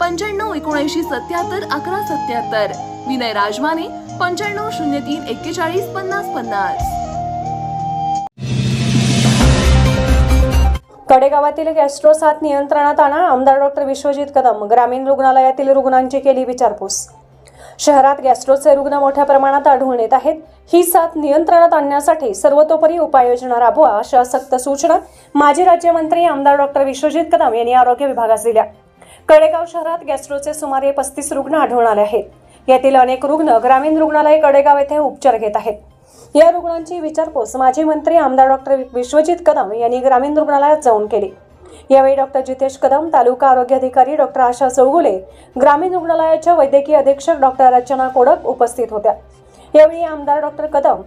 पंच्याण्णव एकोणऐंशी सत्याहत्तर अकरा सत्याहत्तर. विनय राजमाने पंच्याण्णव शून्य तीन एक्केचाळीस पन्नास पन्नास. कडेगावातील गॅस्ट्रो साथ नियंत्रणात आणा आमदार डॉक्टर विश्वजित कदम. ग्रामीण रुग्णालयातील रुग्णांची केली विचारपूस. शहरात गॅस्ट्रोचे रुग्ण मोठ्या प्रमाणात आढळून येत आहेत. ही साथ नियंत्रणात आणण्यासाठी सर्वतोपरी उपाययोजना राबवा अशा सक्त सूचना माजी राज्यमंत्री आमदार डॉक्टर विश्वजित कदम यांनी आरोग्य विभागास दिल्या. कडेगाव शहरात गॅस्ट्रोचे सुमारे पस्तीस रुग्ण आढळून आले आहेत. यातील अनेक रुग्ण ग्रामीण रुग्णालय कडेगाव येथे उपचार घेत आहेत. या रुग्णांची विचारपूस माजी मंत्री आमदार डॉक्टर विश्वजित कदम यांनी ग्रामीण रुग्णालयात जाऊन केली. यावेळी डॉक्टर जितेश कदम तालुका आरोग्य अधिकारी डॉक्टर आशा चौगुले ग्रामीण रुग्णालयाच्या वैद्यकीय अधीक्षक डॉक्टर रचना कोडक उपस्थित होत्या. यावेळी आमदार डॉक्टर कदम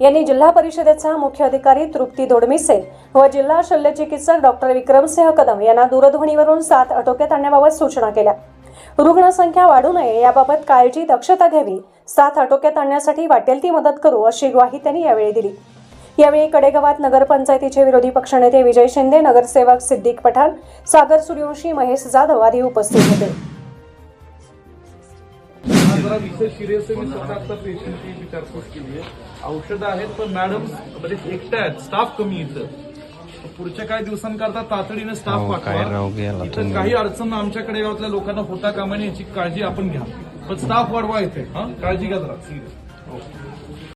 यांनी जिल्हा परिषदेचा मुख्य अधिकारी तृप्ती दोडमिसे व जिल्हा शल्यचिकित्सक डॉक्टर विक्रमसिंह कदम यांना दूरध्वनीवरून साथ आटोक्यात आणण्याबाबत सूचना केल्या. रुग्णसंख्या वाढू नये याबाबत काळजी दक्षता घ्यावी साथ आटोक्यात आणण्यासाठी वाटेल ती मदत करू अशी ग्वाही त्यांनी यावेळी दिली. यावेळी कडेगावात नगरपंचायतीचे विरोधी पक्षनेते विजय शिंदे नगरसेवक सिद्दीक पठाण सागर सूर्यवंशी महेश जाधव आदी उपस्थित होते. जरा विषय सिरियस मी स्वतः आता पेशंटची विचारपूस केली आहे. औषधं आहेत पण मॅडम म्हणजे एकट्या आहेत. स्टाफ कमी इथं पुढच्या काही दिवसांकरता तातडीने स्टाफ हो, काय राव गेला पाठवा इथं तुम्ही. काही अडचण आमच्याकडे गावातल्या लोकांना होता कामा नये याची काळजी आपण घ्या. पण स्टाफ वाढवा इथे हा. काळजी घ्या जरा. सिरियस